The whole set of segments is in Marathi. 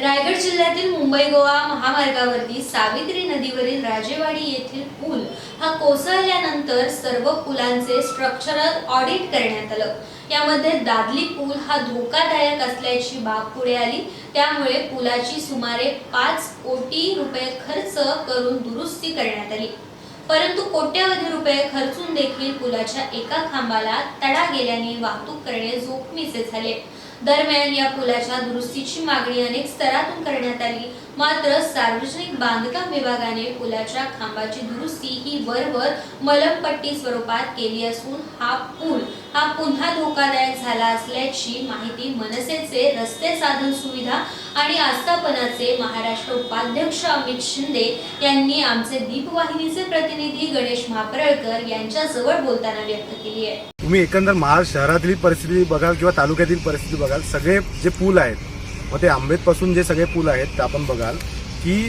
रायगड जिल्ह्यातील मुंबई गोवा महामार्गावरती सावित्री नदीवरील राजेवाडी येथील पूल हा कोसळल्यानंतर सर्व पुलांचे स्ट्रक्चरल ऑडिट करण्यात आलं. यामध्ये दादली पूल हा धोकादायक असल्याची बाब पुढे आली. त्यामुळे पुलाची सुमारे पाच कोटी रुपये खर्च करून दुरुस्ती करण्यात आली. परंतु कोट्यवधी रुपये खर्चून देखील पुलाच्या एका खांबाला तडा गेल्याने वाहतूक करणे जोखमीचे झाले. दरम्यान या पुलाच्या दुरुस्तीची मागणी अनेक स्तरातून करण्यात आली. मात्र सार्वजनिक बांधकाम विभागाने पुलाच्या खांबाची दुरुस्ती ही वरवर मलमपट्टी स्वरूपात केली असून हा पूल हा पुन्हा धोकादायक झाला असल्याची माहिती मनसेचे रस्ते साधन सुविधा आणि आस्थापनाचे महाराष्ट्र उपाध्यक्ष अमित शिंदे यांनी आमचे दीपवाहिनीचे प्रतिनिधी गणेश म्हापरळकर यांच्याजवळ बोलताना व्यक्त केली आहे. तुम्ही एकंदर महाराष्ट्र शहरातली परिस्थिती बघाल किंवा तालुक्यातील परिस्थिती बघाल सगळे जे पूल आहेत मग ते आंबेतपासून जे सगळे पूल आहेत ते आपण बघाल की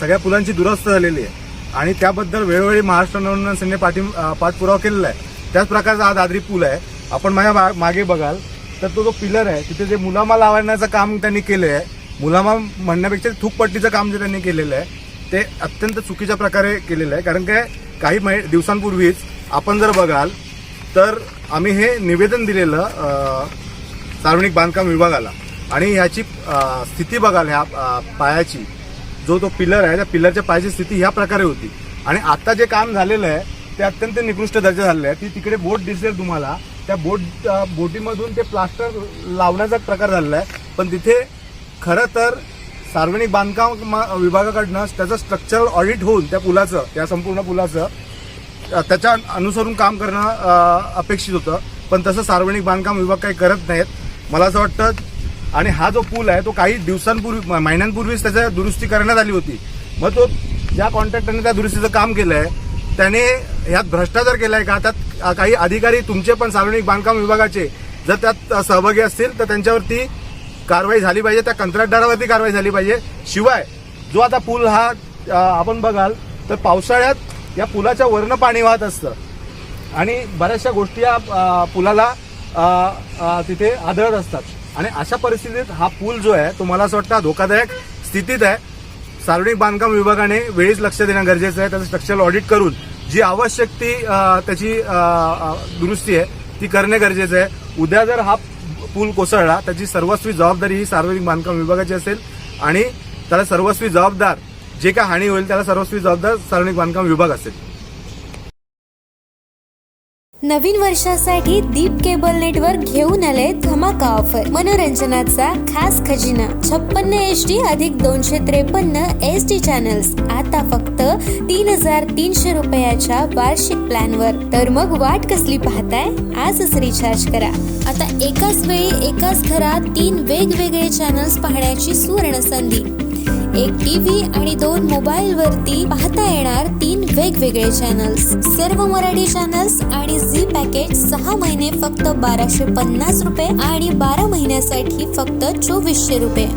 सगळ्या पुलांची दुरस्त झालेली आहे. आणि त्याबद्दल वेळोवेळी महाराष्ट्र नवनिर्माण सेनेने पाठी पाठपुरावा केलेला आहे. त्याच प्रकारचा हा दादरी पूल आहे. आपण माझ्या मा- मागे बघाल तर तो जो पिलर आहे तिथे जे मुलामा लावण्याचं काम त्यांनी केलं आहे मुलामा म्हणण्यापेक्षा थूकपट्टीचं काम जे त्यांनी केलेलं आहे ते अत्यंत चुकीच्या प्रकारे केलेलं आहे. कारण काय काही महि- दिवसांपूर्वीच आपण जर बघाल तर आम्ही हे निवेदन दिलेलं सार्वजनिक बांधकाम विभागाला. आणि ह्याची स्थिती बघाल ह्या पायाची. जो तो पिलर आहे त्या पिलरच्या पायाची स्थिती ह्या प्रकारे होती. आणि आता जे काम झालेलं आहे ते अत्यंत निकृष्ट दर्जा झालेलं आहे ती तिकडे बोट दिसेल तुम्हाला. त्या बोट बोटीमधून ते प्लास्टर लावण्याचा प्रकार झालेला आहे. पण तिथे खरं तर सार्वजनिक बांधकाम विभागाकडनं त्याचं स्ट्रक्चरल ऑडिट होऊन त्या पुलाचं त्या संपूर्ण पुलाचं त्याच्या अनुसरून काम करणं अपेक्षित होतं. पण तसं सार्वजनिक बांधकाम विभाग काही करत नाहीत. मला असं वाटतं आणि हा जो पूल आहे तो काही दिवसांपूर्वी महिन्यांपूर्वीच त्याच्या दुरुस्ती करण्यात आली होती. मग तो ज्या कॉन्ट्रॅक्टरने त्या दुरुस्तीचं काम केलं आहे त्याने ह्यात भ्रष्टाचार केलाय का? त्यात काही अधिकारी तुमचे पण सार्वजनिक बांधकाम विभागाचे जर त्यात सहभागी असतील तर त्यांच्यावरती कारवाई झाली पाहिजे त्या कंत्राटदारावरती कारवाई झाली पाहिजे. शिवाय जो आता पूल हा आपण बघाल तर पावसाळ्यात या पुलाच्या वरनं पाणी वाहत असतं. आणि बऱ्याचशा गोष्टी या पुलाला तिथे आदळत असतात. आणि अशा परिस्थितीत हा पूल जो आहे तो मला असं वाटतं धोकादायक स्थितीत आहे. सार्वजनिक बांधकाम विभागाने वेळीच लक्ष देणं गरजेचं आहे. त्याचं स्ट्रक्चरल ऑडिट करून जी आवश्यक ती त्याची दुरुस्ती आहे ती करणे गरजेचं आहे. उद्या जर हा पूल कोसळला त्याची सर्वस्वी जबाबदारी ही सार्वजनिक बांधकाम विभागाची असेल आणि त्याला सर्वस्वी जबाबदार जे काय हानी होईल त्याला सर्वस्वी जबाबदार सार्वजनिक बांधकाम विभाग असेल. नवीन वर्षासाठी दीप केबल नेटवर्क घेऊन आले धमाका ऑफर. मनोरंजनाचा खास खजिना. छप्पन्न एच डी अधिक दोनशे त्रेपन्न एच डी चॅनल्स आता फक्त तीन हजार तीनशे रुपयाच्या वार्षिक प्लॅनवर. तर मग वाट कसली पाहताय? आजच रिचार्ज करा. आता एकाच वेळी एकाच घरात तीन वेगवेगळे चॅनल्स पाहण्याची सुवर्ण संधी. एक टीव्ही आणि दोन मोबाईल वरती पाहता येणार तीन वेगवेगळे चॅनल्स सर्व मराठी चॅनल्स आणि झी पॅकेज सहा महिने फक्त बाराशे पन्नास रुपये आणि बारा महिन्यासाठी फक्त चोवीसशे रुपये.